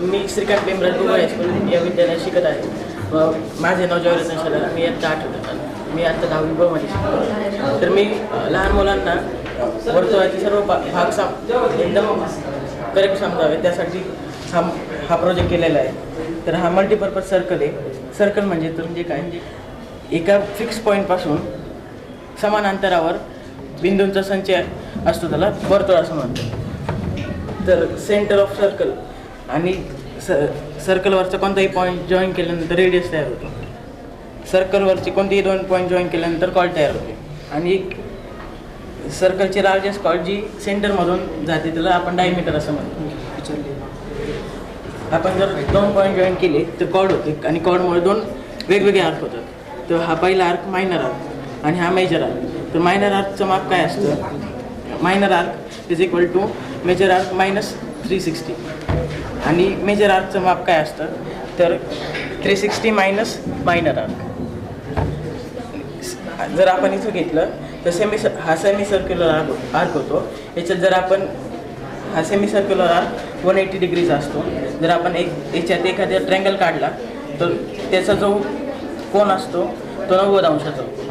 मी Shrikant Bhimraj Gugal high school या विद्यालयात शिकत आहे. माझे नाव जयरत्न शाला मी आत्ता आठवत मी आत्ता दहावी बमध्ये शिकतो. तर मी लहान मुलांना वर्तुळाचे सर्व भा- भाग साम एकदम करेक्ट समजावे त्यासाठी हा हा प्रोजेक्ट केलेला आहे. तर हा मल्टीपर्पज सर्कल आहे. सर्कल म्हणजे तर म्हणजे काय? एका फिक्स पॉईंटपासून समान अंतरावर बिंदूंचा संचय असतो त्याला वर्तुळ असं म्हणतो तर सेंटर ऑफ सर्कल आणि स सर्कलवरचा कोणताही पॉईंट जॉईन केल्यानंतर रेडियस तयार होतो. सर्कलवरचे कोणतेही दोन पॉईंट जॉईन केल्यानंतर कॉल तयार होते. आणि एक सर्कलची लार्जेस्ट कॉल जी सेंटरमधून जाते त्याला आपण डायमीटर असं म्हणतो. आपण जर दोन पॉईंट जॉईन केले तर कॉड होते. आणि कॉडमुळे दोन वेगवेगळे आर्क होतात. तर हा पहिला आर्क मायनर आर्क आणि हा मेजर आर्क तर मायनर आर्कचं माप काय असतं? Minor arc is equal to major arc minus three sixty आणि मेजर आर्कचं माप काय असतं? तर three sixty minus minor arc जर आपण इथं घेतलं तर सेमी हा सेमी सर्क्युलर आर्क आर्क होतो. याच्यात जर आपण हा semi circular arc one eighty डिग्रीचा असतो. जर आपण एक याच्यात एखाद्या ट्रँगल काढला तर त्याचा जो कोण असतो तो नव्वद अंशाचा होतो.